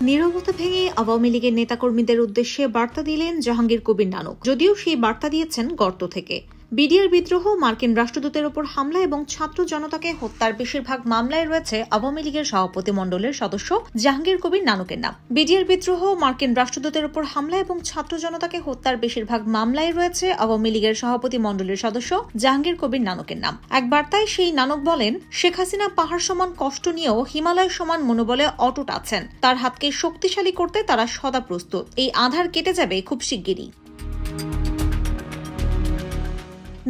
নীরবতা ভেঙে আওয়ামী লীগের নেতাকর্মীদের উদ্দেশ্যে বার্তা দিলেন জাহাঙ্গীর কবির নানক, যদিও সেই বার্তা দিয়েছেন গর্ত থেকে। বিডিআর বিদ্রোহ, মার্কিন রাষ্ট্রদূতের ওপর হামলা এবং ছাত্র জনতাকে হত্যার বেশিরভাগ মামলায় রয়েছে আওয়ামী লীগের সভাপতি মণ্ডলের সদস্য জাহাঙ্গীর কবির নানকের নাম। বিডিআর বিদ্রোহ, মার্কিন রাষ্ট্রদূতের ওপর হামলা এবং ছাত্র জনতাকে হত্যার বেশিরভাগ মামলায় রয়েছে আওয়ামী লীগের সভাপতি মণ্ডলের সদস্য জাহাঙ্গীর কবির নানকের নাম। এক বার্তায় সেই নানক বলেন, শেখ হাসিনা পাহাড় সমান কষ্ট নিয়েও হিমালয় সমান মনোবলে অটুট আছেন। তার হাতকে শক্তিশালী করতে তারা সদা প্রস্তুত। এই আধার কেটে যাবে খুব শিগগিরই।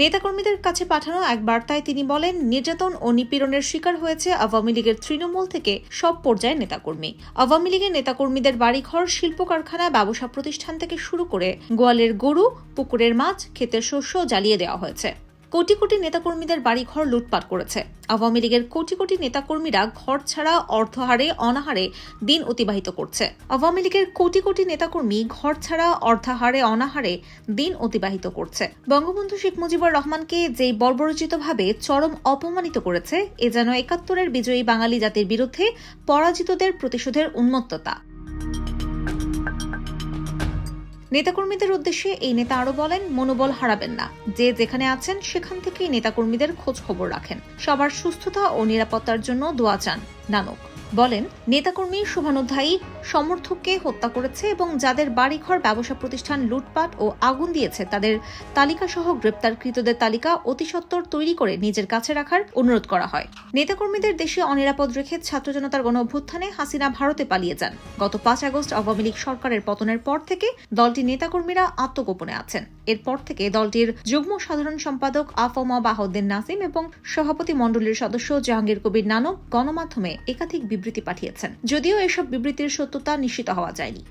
নেতাকর্মীদের কাছে পাঠানো এক বার্তায় তিনি বলেন, নির্যাতন ও নিপীড়নের শিকার হয়েছে আওয়ামী লীগের তৃণমূল থেকে সব পর্যায়ে নেতাকর্মী। আওয়ামী লীগের নেতাকর্মীদের বাড়িঘর শিল্প কারখানা ব্যবসা প্রতিষ্ঠান থেকে শুরু করে গোয়ালের গরু, পুকুরের মাছ, ক্ষেতের শস্য জ্বালিয়ে দেওয়া হয়েছে। কোটি কোটি নেতাকর্মীদের বাড়িঘর লুটপাট করেছে। আওয়ামী লীগের কোটি কোটি নেতাকর্মীরা ঘর ছাড়া অর্ধহারে অনাহারে দিন অতিবাহিত করছে। আওয়ামী লীগের কোটি কোটি নেতাকর্মী ঘর ছাড়া অর্ধাহারে অনাহারে দিন অতিবাহিত করছে। বঙ্গবন্ধু শেখ মুজিবুর রহমানকে যেই বর্বরচিতভাবে চরম অপমানিত করেছে, এ যেন একাত্তরের বিজয়ী বাঙালি জাতির বিরুদ্ধে পরাজিতদের প্রতিশোধের উন্মত্ততা। নেতাকর্মীদের উদ্দেশ্যে এই নেতা আরও বলেন, মনোবল হারাবেন না। যে যেখানে আছেন, সেখান থেকেই নেতাকর্মীদের খোঁজ খবর রাখেন। সবার সুস্থতা ও নিরাপত্তার জন্য দোয়া চান, নানক। বলেন, নেতাকর্মী শুভানুধ্যায়ী সমর্থককে হত্যা করেছে এবং যাদের বাড়িঘর, ব্যবসা প্রতিষ্ঠান, লুটপাট ও আগুন দিয়েছে, তাদের তালিকা সহ গ্রেপ্তারকৃতদের তালিকা অতি সত্বর তৈরি করে নিজের কাছে রাখার অনুরোধ করা হয়। নেতাকর্মীদের দেশে অনিরাপদ রেখে ছাত্র জনতার গণ অভ্যুত্থানে হাসিনা ভারতে পালিয়ে যান। গত পাঁচ আগস্ট আওয়ামী লীগ সরকারের পতনের পর থেকে দলটির নেতাকর্মীরা আত্মগোপনে আছেন। এরপর থেকে দলটির যুগ্ম সাধারণ সম্পাদক আফমা বাহদ্দিন নাসিম এবং সভাপতি মণ্ডলীর সদস্য জাহাঙ্গীর কবির নানক গণমাধ্যমে একাধিক বিবৃতি পাঠিয়েছেন। যদিও এসব বিবৃতির সত্যতা নিশ্চিত হওয়া যায়নি।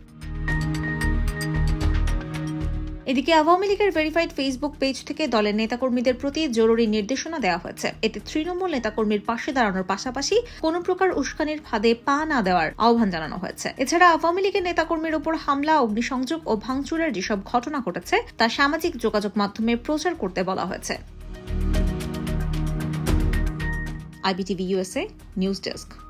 এদিকে আওয়ামী লীগের ভেরিফাইড ফেসবুক পেজ থেকে দলের নেতাকর্মীদের প্রতি জরুরি নির্দেশনা দেওয়া হয়েছে। এতে তৃণমূল নেতাকর্মীর পাশে দাঁড়ানোর পাশাপাশি কোনো প্রকার উস্কানির ফাঁদে পা না দেওয়ার আহ্বান জানানো হয়েছে। এছাড়া আওয়ামী লীগের নেতাকর্মীর উপর হামলা, অগ্নিসংযোগ ও ভাঙচুরের যেসব ঘটনা ঘটেছে, তা সামাজিক যোগাযোগ মাধ্যমে প্রচার করতে বলা হয়েছে। IBTV USA news desk.